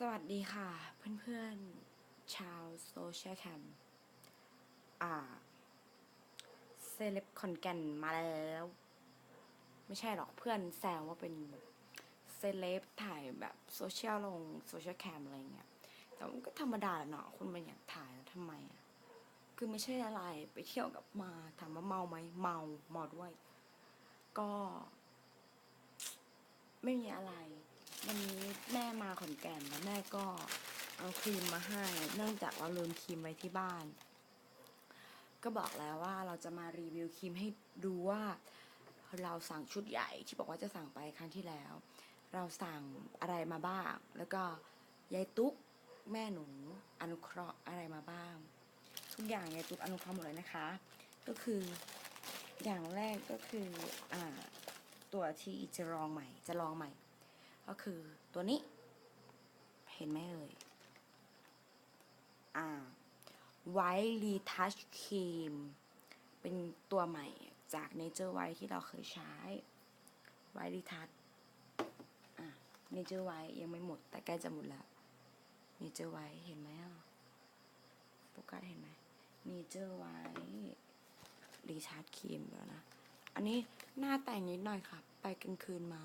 สวัสดีค่ะ เพื่อนๆ ชาวโซเชียลแคมอ่าเซเลบคอนแกนมาแล้ว ไม่ใช่หรอกเพื่อนแซวว่าเป็นเซเลบถ่ายแบบโซเชียลลงโซเชียลแคมอะไรเงี้ยแต่มันก็ธรรมดาแหละเนาะคนมันอยากถ่ายแล้วทำไมอะ คือไม่ใช่อะไรไปเที่ยวกับมาถามว่าเมาไหมเมาเมาด้วย ก็ ไม่มีอะไร วันนี้แม่มาขอนแก่นแล้วแม่ก็เอาครีมมาให้ เนื่องจากเราลืมครีมไว้ที่บ้าน ก็บอกแล้วว่าเราจะมารีวิวครีมให้ดูว่า เราสั่งชุดใหญ่ที่บอกว่าจะสั่งไปครั้งที่แล้ว เราสั่งอะไรมาบ้าง แล้วก็ยายตุ๊กแม่หนูอนุเคราะห์อะไรมาบ้าง ทุกอย่างยายตุ๊กอนุเคราะห์หมดเลยนะคะ ก็คืออย่างแรกก็คืออ่าตัวที่จะลองใหม่จะลองใหม่ ก็คือตัวนี้ เห็นไหมเอ่ยอ่าไวท์รีทัชครีมเป็นตัวใหม่จากเนเจอร์ไวที่เราเคยใช้ ไวท์รีทัชอ่าเนเจอร์ไวยังไม่หมด แต่ใกล้จะหมดแล้วเนเจอร์ไวเห็นไหมอะโฟกัสเห็นไหมเนเจอร์ไวรีทัชครีมแล้วนะ อันนี้หน้าแต่งนิดหน่อยค่ะ ไปกลางคืนมา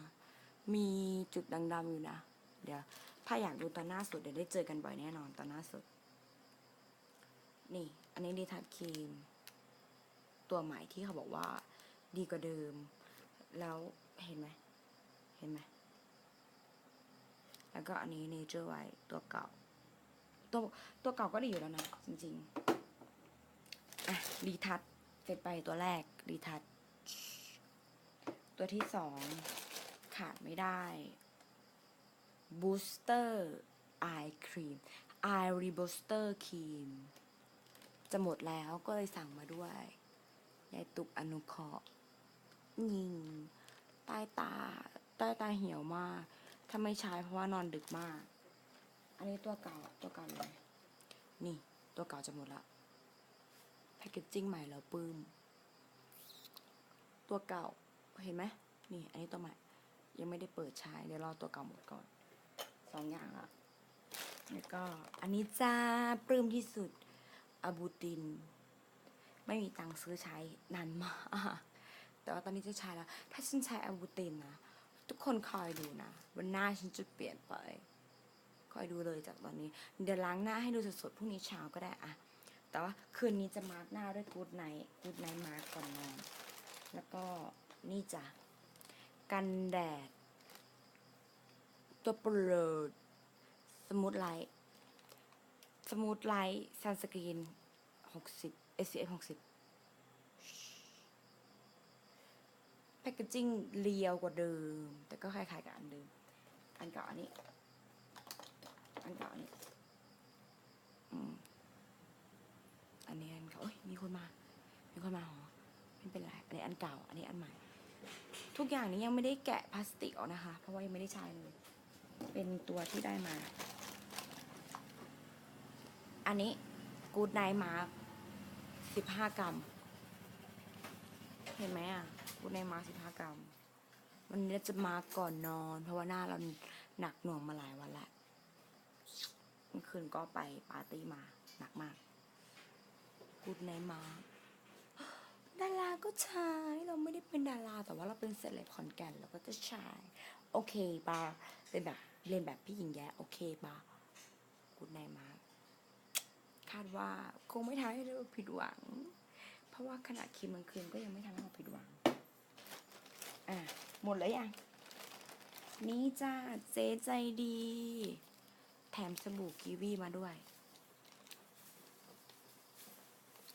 มีจุดดำๆอยู่นะ เดี๋ยว ถ้าอยากดูตอนหน้าสุดเดี๋ยวได้เจอกันบ่อยแน่นอนตอนหน้าสุด นี่ อันนี้ดีทัชครีม ตัวใหม่ที่เขาบอกว่า ดีกว่าเดิม แล้วเห็นไหม เห็นไหม แล้วก็อันนี้เนเจอร์ไว้ตัวเก่า ตัวตัวเก่าก็ดีอยู่แล้วนะ จริงๆ อะรีทัชเสร็จไปตัวแรกรีทัชตัวที่สอง ขาดไม่ได้ Booster Eye Cream Eye Rebooster Cream จะหมดแล้วก็เลยสั่งมาด้วยยายตุกอนุเคราะห์ยิงใต้ตาใต้ตาเหี่ยวมาก ถ้าไม่ใช้เพราะว่านอนดึกมาก อันนี้ตัวเก่าตัวเก่าเลย นี่ตัวเก่าจะหมดละแพคเกจจิ้งใหม่แล้วปื้ม ตัวเก่าเห็นไหมนี่ อันนี้ตัวใหม่ ยังไม่ได้เปิดใช้เดี๋ยวรอตัวเก่าหมดก่อนสองอย่างละแล้วก็อันนี้จ้าปลื้มที่สุดอาบูติน ไม่มีตังค์ซื้อใช้นานมากแต่ว่าตอนนี้จะใช้แล้ว ถ้าฉันใช้อาบูตินนะทุกคนคอยดูนะวันหน้าฉันจะเปลี่ยนไปคอยดูเลยจากตอนนี้ เดี๋ยวล้างหน้าให้ดูสดๆพรุ่งนี้เช้าก็ได้อะแต่ว่าคืนนี้จะมาร์กหน้าด้วยกูดไนท์กูดไนท์มาร์กก่อนนอนแล้วก็นี่จ้ะ กันแดด ตัวโปรดสมูทไลท์สมูทไลท์ซันสกรีนหกสิบ SPF หกสิบแพคเกจิ้งเรียวกว่าเดิม แต่ก็คล้ายๆกับอันเดิม อันเก่าอันนี้ อันเก่าอันนี้อันนี้อันเก่าเอ้ยมีคนมา มีคนมาเหรอไม่เป็นไรอันนี้อันเก่า อันนี้อันใหม่ ทุกอย่างนี้ยังไม่ได้แกะพลาสติกออกนะคะ เพราะว่ายังไม่ได้ใช้เลย เป็นตัวที่ได้มา อันนี้กูดไนท์มาร์สิบห้ากรัม เห็นไหมอะกูดไนท์มาร์สิบห้ากรัม วันนี้จะมาก่อนนอน เพราะว่าหน้าเราหนักหน่วงมาหลายวันแล้วเมื่อคืนก็ไปปาร์ตี้มาหนักมากกูดไนท์มาร์ ดาราก็ใช้เราไม่ได้เป็นดารา แต่ว่าเราเป็นเซเลบขอนแก่นเราก็จะใช้โอเคปะเป็นแบบเรียนแบบพี่หญิงแย้โอเคปะกูดไนมาคาดว่าคงไม่ทำให้เราผิดหวัง เพราะว่าขนาดครีมกลางคืนก็ยังไม่ทำให้เราผิดหวัง อะหมดแล้วยังนี่จ้าเจ๊ใจดี แถมสบู่กีวีมาด้วย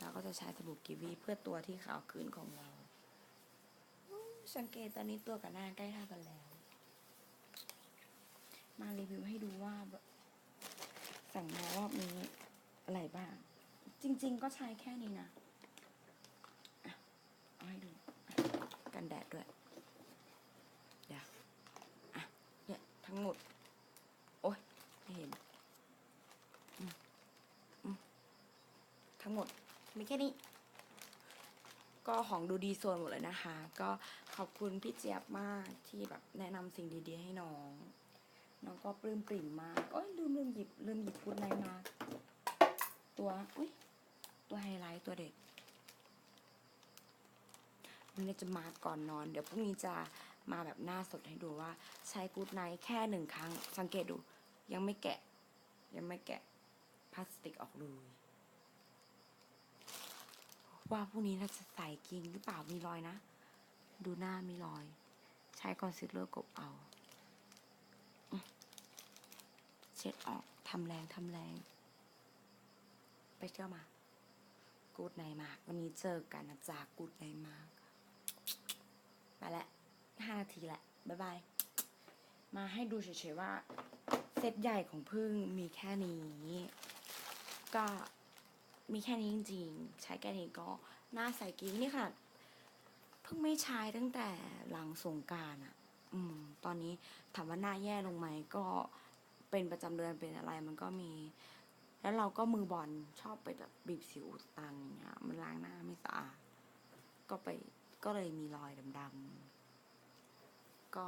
เราก็จะใช้สบู่กิวีเพื่อตัวที่ขาวขึ้นของเรา สังเกตตอนนี้ตัวกับหน้าใกล้เท่ากันแล้ว มารีวิวให้ดูว่า สั่งมารอบนี้อะไรบ้าง จริง ๆ ก็ใช้แค่นี้นะอะเอาให้ดู กันแดดด้วย เดี๋ยวอะเนี่ยทั้งหมด โอ๊ยไม่เห็นอืมอืมทั้งหมด มีแค่นี้ ก็ของดูดีโซนหมดเลยนะคะ ก็ขอบคุณพี่เจี๊ยบมากที่แบบแนะนำสิ่งดีๆให้น้อง น้องก็ปลื้มปริ่มมากโอ้ยลืมลืมหยิบลืมหยิบพูดในมา ตัวอุ้ยตัวไฮไลท์ตัวเด็ดวันนี้จะมาก่อนนอน เดี๋ยวพรุ่งนี้จะมาแบบหน้าสดให้ดูว่าใช้กูดไนท์แค่หนึ่งครั้ง สังเกตดู ยังไม่แกะ ยังไม่แกะพลาสติกออกเลย ว่าพรุ่งนี้เราจะใส่จริงหรือเปล่ามีรอยนะ ดูหน้ามีรอย ใช้คอนซีลเลอร์กบเอาเช็ดออกทำแรงทำแรง ไปเที่ยวมา กูดไนมาก วันนี้เจอกันนะจากกูดไนมาก ไปละห้านาทีแหละบ๊ายบาย มาให้ดูเฉยๆว่า เซตใหญ่ของพึ่งมีแค่นี้ ก็ มีแค่นี้จริงๆ ใช้แค่นี้ก็หน้าใสกิ้งนี่ค่ะ เพิ่งไม่ใช้ตั้งแต่หลังสงการอะ อืม ตอนนี้ถามว่าหน้าแย่ลงไหมก็เป็นประจำเดือนเป็นอะไรมันก็มี แล้วเราก็มือบอลชอบไปแบบบีบสิวอุดตันอย่างเงี้ยมันล้างหน้าไม่สะอาดก็ไปก็เลยมีรอยดำๆก็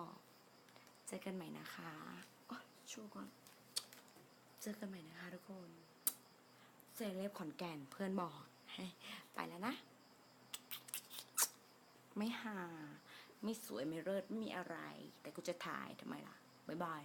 เจอกันใหม่นะคะโอ๊ยชูก่อน เจอกันใหม่นะคะทุกคน เซเลบขอนแก่นเพื่อนบอกไปแล้วนะ ไม่หา ไม่สวยไม่เลิศไม่มีอะไร แต่กูจะถ่ายทำไมล่ะ บ๊ายบาย